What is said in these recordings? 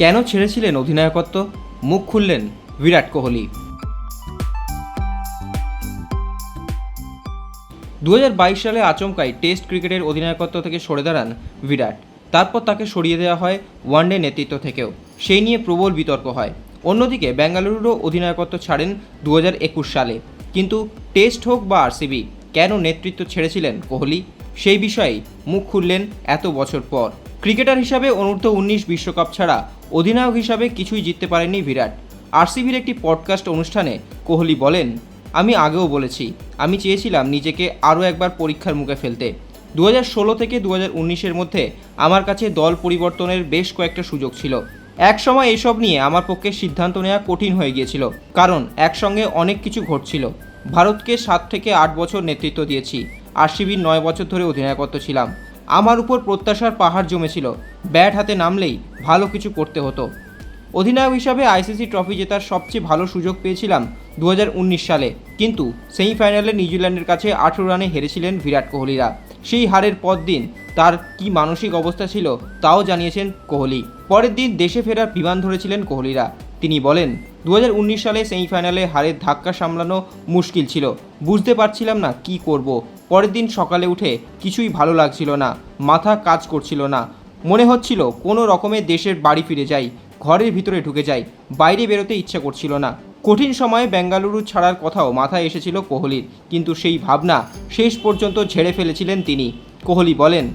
কেন ছেড়েছিলেন অধিনায়কত্ব? মুখ খুললেন বিরাট কোহলি। দু হাজার বাইশ সালে আচমকাই টেস্ট ক্রিকেটের অধিনায়কত্ব থেকে সরে দাঁড়ান বিরাট। তারপর তাকে সরিয়ে দেওয়া হয় ওয়ানডে নেতৃত্ব থেকেও। সেই নিয়ে প্রবল বিতর্ক হয়। অন্যদিকে বেঙ্গালুরুরও অধিনায়কত্ব ছাড়েন দু হাজার একুশ সালে। কিন্তু টেস্ট হোক বা আরসিবি, কেন নেতৃত্ব ছেড়েছিলেন কোহলি? সেই বিষয়েই মুখ খুললেন এত বছর পর। ক্রিকেটার হিসাবে অনূর্ধ্ব উনিশ বিশ্বকাপ ছাড়া অধিনায়ক হিসাবে কিছুই জিততে পারেননি বিরাট। আরসিবির একটি পডকাস্ট অনুষ্ঠানে কোহলি বলেন, আমি আগেও বলেছি, আমি চেয়েছিলাম নিজেকে আরও একবার পরীক্ষার মুখে ফেলতে। দু ষোলো থেকে দু উনিশের মধ্যে আমার কাছে দল পরিবর্তনের বেশ কয়েকটা সুযোগ ছিল। এক সময় এসব নিয়ে আমার পক্ষে সিদ্ধান্ত নেওয়া কঠিন হয়ে গিয়েছিল, কারণ একসঙ্গে অনেক কিছু ঘটছিল। ভারতকে সাত থেকে আট বছর নেতৃত্ব দিয়েছি, আরসিবির নয় বছর ধরে অধিনায়কত্ব ছিলাম। আমার উপর প্রত্যাশার পাহাড় জমেছিল, ব্যাট হাতে নামলেই ভালো কিছু করতে হতো। অধিনায়ক হিসাবে আইসিসি ট্রফি জেতার সবচেয়ে ভালো সুযোগ পেয়েছিলাম দু হাজার উনিশ সালে। কিন্তু সেমিফাইনালে নিউজিল্যান্ডের কাছে আঠেরো রানে হেরেছিলেন বিরাট কোহলিরা। সেই হারের পর দিন তার কি মানসিক অবস্থা ছিল তাও জানিয়েছেন কোহলি। পরের দিন দেশে ফেরার বিমান ধরেছিলেন কোহলিরা। তিনি বলেন দু হাজার উনিশ সালে সেমিফাইনালে হারের ধাক্কা সামলানো মুশকিল ছিল। বুঝতে পারছিলাম না কি করব। পরের দিন সকালে উঠে কিছুই ভালো লাগছিল না, মাথা কাজ করছিল না। মনে হচ্ছিল কোনো রকমে দেশের বাড়ি ফিরে যাই, ঘরের ভিতরে ঢুকে যাই, বাইরে বেরোতে ইচ্ছা করছিল না। কঠিন সময়ে বেঙ্গালুরু ছাড়ার কথাও মাথায় এসেছিল কোহলির, কিন্তু সেই ভাবনা শেষ পর্যন্ত ঝেড়ে ফেলেছিলেন তিনি। কোহলি বলেন,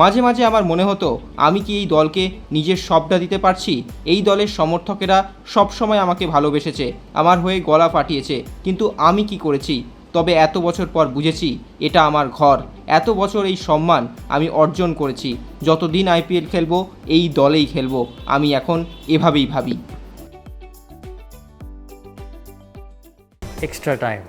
মাঝে মাঝে আমার মনে হতো, আমি কি এই দলকে নিজের সবটা দিতে পারছি? এই দলের সমর্থকেরা সবসময় আমাকে ভালোবেসেছে, আমার হয়ে গলা ফাটিয়েছে, কিন্তু আমি কি করেছি? তবে এত বছর পর বুঝেছি এটা আমার ঘর। এত বছর এই সম্মান আমি অর্জন করেছি। যতদিন আইপিএল খেলব এই দলেই খেলব। আমি এখন এভাবেই ভাবি। Extra time.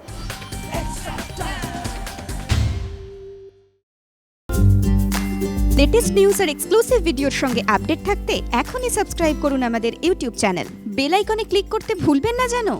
লেটেস্ট নিউজ আর এক্সক্লুসিভ ভিডিওর সঙ্গে আপডেট থাকতে এখনই সাবস্ক্রাইব করুন আমাদের ইউটিউব চ্যানেল বেল আইকনে ক্লিক করতে ভুলবেন না জানো